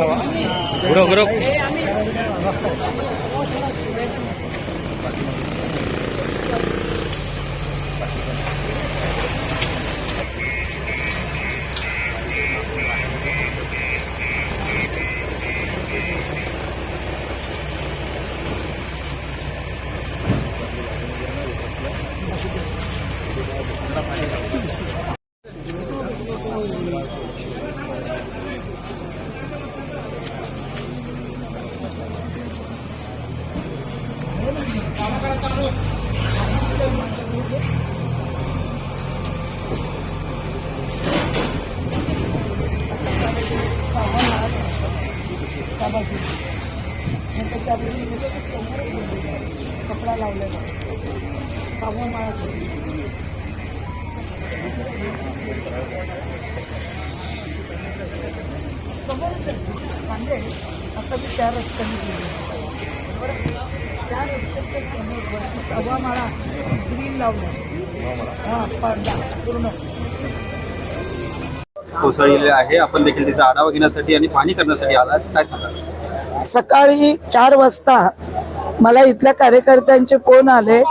Puro group. Gurav कपडा लावलेला. साबण माळा समोरच म्हणजे आता मी त्या रस्त्याने गेले. बरं त्या रस्त्याच्या समोर वरती सव्वा माळा ग्रीन लावला. हां पडदा पूर्ण. कोसळलेले आहे. आपण देखील त्याचा आढावा घेण्यासाठी आणि पाणी करण्यासाठी आला काय सांगा सकाळी चार वाजता मला इथल्या कार्यकर्त्यांचे फोन आले.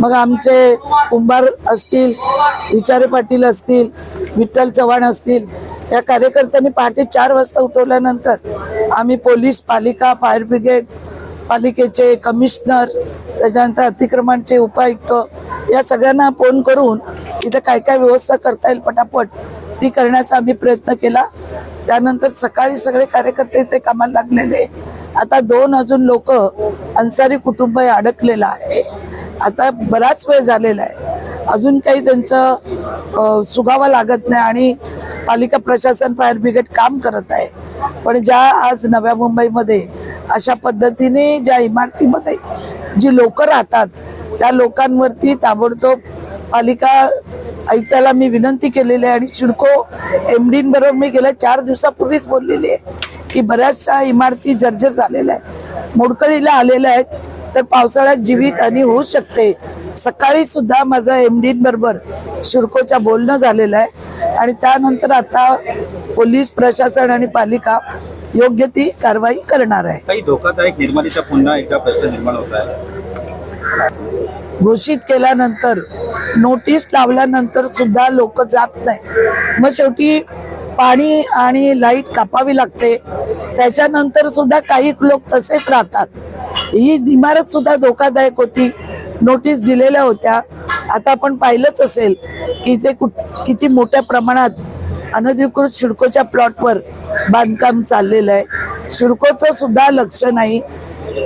मग आमचे कुंभार असतील विचारे पाटील असतील विठ्ठल चव्हाण असतील या कार्यकर्त्यांनी पहाटे चार वाजता उठवल्यानंतर आम्ही पोलीस पालिका फायर ब्रिगेड पालिकेचे कमिशनर त्याच्यानंतर अतिक्रमणचे उपायुक्त या सगळ्यांना फोन करून इथं काय काय व्यवस्था करता येईल पटापट ती करण्याचा आम्ही प्रयत्न केला. त्यानंतर सकाळी सगळे कार्यकर्ते ते कामाला लागलेले. आता दोन अजून लोक अन्सारी कुटुंब अडकलेलं आहे. आता बराच वेळ झालेला आहे. अजून काही त्यांचं सुगावा लागत नाही आणि पालिका प्रशासन फायर ब्रिगेड काम करत आहे. पण ज्या आज नव्या मुंबईमध्ये अशा पद्धतीने ज्या इमारतीमध्ये जी लोक राहतात त्या लोकांवरती ताबडतोब पालिका आयुक्ताला मी विनंती केलेली आहे आणि चिडको एम डींबरोबर मी गेल्या चार दिवसापूर्वीच बोललेली आहे की बऱ्याचशा इमारती जर्जर झालेल्या आहेत. मोडकळीला आलेल्या आहेत. तर पावसाळ्यात जीवित आणि होऊ शकते. सकाळी सुद्धा माझं एम डींबरोबर शिडकोच्या बोलणं झालेलं आहे. आणि त्यानंतर आता पोलीस प्रशासन आणि पालिका योग्य ती कारवाई करणार आहे. काही धोकादायक निर्माणीचा पुन्हा एकदा प्रश्न निर्माण होत आहे. घोषित केल्यानंतर नोटीस लावल्यानंतर सुद्धा लोक जात नाही. मग शेवटी पाणी आणि लाइट कापावी लागते. त्याच्यानंतर सुद्धा काही लोक तसेच राहतात. ही इमारत सुद्धा धोकादायक होती. नोटीस दिलेल्या होत्या. आता आपण पाहिलंच असेल की ते कुठ किती मोठ्या प्रमाणात अनधिकृत शिडकोच्या प्लॉटवर बांधकाम चाललेलं आहे. शिडकोचं सुद्धा लक्ष नाही.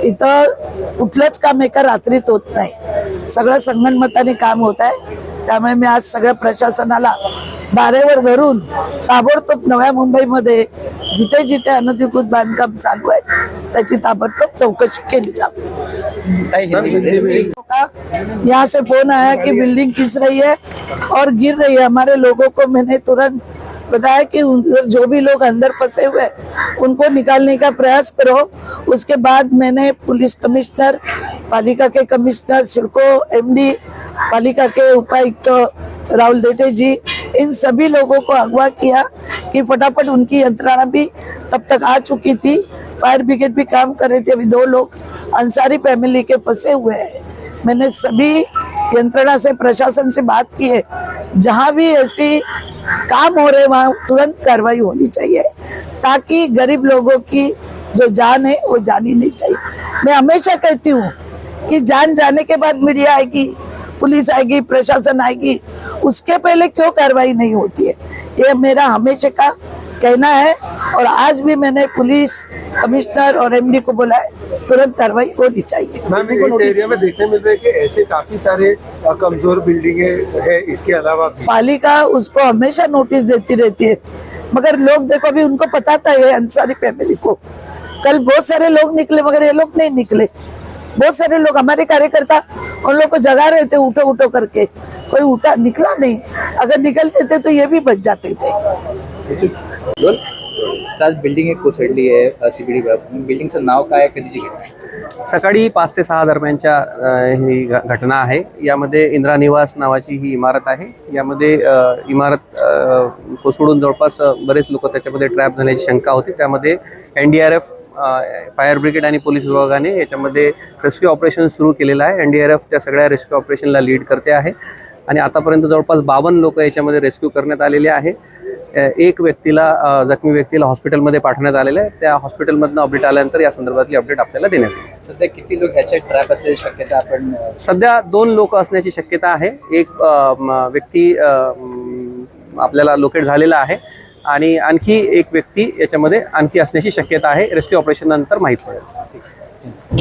इथं कुठलंच काम एका रात्रीत होत नाही. सगळं संगनमताने काम होत आहे. त्यामुळे मी आज सगळ्या प्रशासनाला बारेवर धरून ताबडतोब नव्या मुंबईमध्ये जिथे जिथे अनधिकृत बांधकाम चालू आहे त्याची ताबडतोब चौकशी केली जावी. का? यहाँ से फोन आया कि बिल्डिंग किस रही है और गिर रही है. हमारे लोगों को मैंने तुरंत बताया कि उधर जो भी लोग अंदर फंसे हुए उनको निकालने का प्रयास करो। उसके बाद मैंने पुलिस कमिश्नर, पालिका के कमिश्नर, सिडको एमडी, पालिका के उपायुक्त तो राहुल देटे जी, इन सभी लोगों को अगवा किया कि फटाफट उनकी यंत्रणा भी तब तक आ चुकी थी। फायर ब्रिगेड भी काम कर रहे थे, अभी दो लोग अंसारी फैमिली के फंसे हुए हैं। मैंने सभी यंत्रणा से, प्रशासन से बात की है। जहाँ भी ऐसी काम हो रहे वहाँ तुरंत कार्रवाई होनी चाहिए, ताकि गरीब लोगों की जो जान है, वो जानी नहीं चाहिए। मैं हमेशा कहती हूँ कि जान जाने के बाद मीडिया आएगी, पुलिस आएगी, प्रशासन आएगी, उसके पहले क्यों कार्रवाई नहीं होती है? ये मेरा हमेशा का कहना है, और आज भी मैंने पुलिस कमिश्नर और एमडी को बोला है तुरंत कार्रवाई होनी चाहिए। मैम इस एरिया में देखने मिल रहा है कि ऐसे काफ़ी सारे कमज़ोर बिल्डिंगे है इसके अलावा पालिका उसको हमेशा नोटिस देती रहती है। मगर लोग देखो अभी उनको पता था ये अंसारी फैमिली को। कल बहुत सारे लोग निकले मगर ये लोग नहीं निकले। बहुत सारे लोग हमारे कार्यकर्ता उन लोग को जगा रहे थे उठो उठो करके। कोई उठा निकला नहीं। अगर निकलते थे तो ये भी बच जाते थे। आज बिल्डिंग एक कोसळली आहे सीबीडी बिल्डिंगचं नाव काय आहे, कधीची घटना आहे? सकाळी पाच ते सहा दरम्यानच्या ही घ- घटना आहे. यामध्ये इंदिरा निवास नावाची ही इमारत आहे. यामध्ये इमारत कोसळून जवळपास बरेच लोक त्याच्यामध्ये ट्रॅप झाल्याची शंका होती. त्यामध्ये N D R F fire brigade आणि पोलीस विभागाने याच्यामध्ये रेस्क्यू ऑपरेशन सुरू केलेलं आहे. एन डी आर एफ त्या सगळ्या रेस्क्यू ऑपरेशनला लीड करते आहे. आणि आतापर्यंत जवळपास बावन्न लोक याच्यामध्ये रेस्क्यू करण्यात आलेले आहे. एक व्यक्तीला जखमी व्यक्तीला हॉस्पिटलमध्ये पाठवण्यात आलेलं आहे. त्या हॉस्पिटलमधनं अपडेट आल्यानंतर या संदर्भातली अपडेट आपल्याला देण्यात येईल. सध्या किती लोक ह्याच्या ट्रॅप असल्याची शक्यता आपण सध्या दोन लोक असण्याची शक्यता आहे. एक व्यक्ती आपल्याला लोकेट झालेला आहे आणि आणखी एक व्यक्ती याच्यामध्ये आणखी असण्याची शक्यता आहे. रेस्क्यू ऑपरेशन नंतर माहीत पडेल.